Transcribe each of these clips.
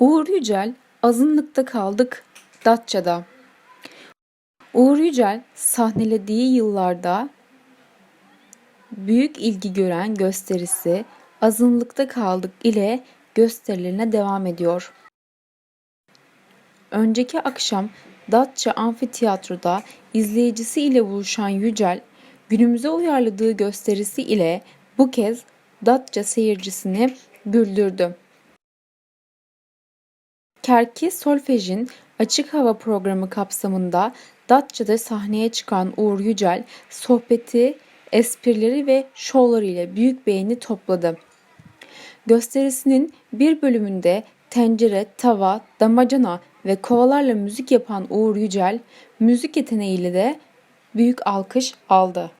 Uğur Yücel, azınlıkta kaldık Datça'da. Uğur Yücel sahnelediği yıllarda büyük ilgi gören gösterisi Azınlıkta Kaldık ile gösterilerine devam ediyor. Önceki akşam Datça Amfiteyatro'da izleyicisi ile buluşan Yücel, günümüze uyarladığı gösterisi ile bu kez Datça seyircisini güldürdü. Kerki Solfej'in açık hava programı kapsamında Datça'da sahneye çıkan Uğur Yücel, sohbeti, esprileri ve şovları ile büyük beğeni topladı. Gösterisinin bir bölümünde tencere, tava, damacana ve kovalarla müzik yapan Uğur Yücel, müzik yeteneğiyle de büyük alkış aldı.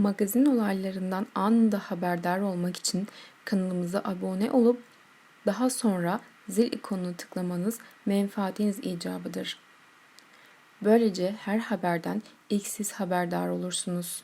Magazin olaylarından anında haberdar olmak için kanalımıza abone olup daha sonra zil ikonunu tıklamanız menfaatiniz icabıdır. Böylece her haberden ilk siz haberdar olursunuz.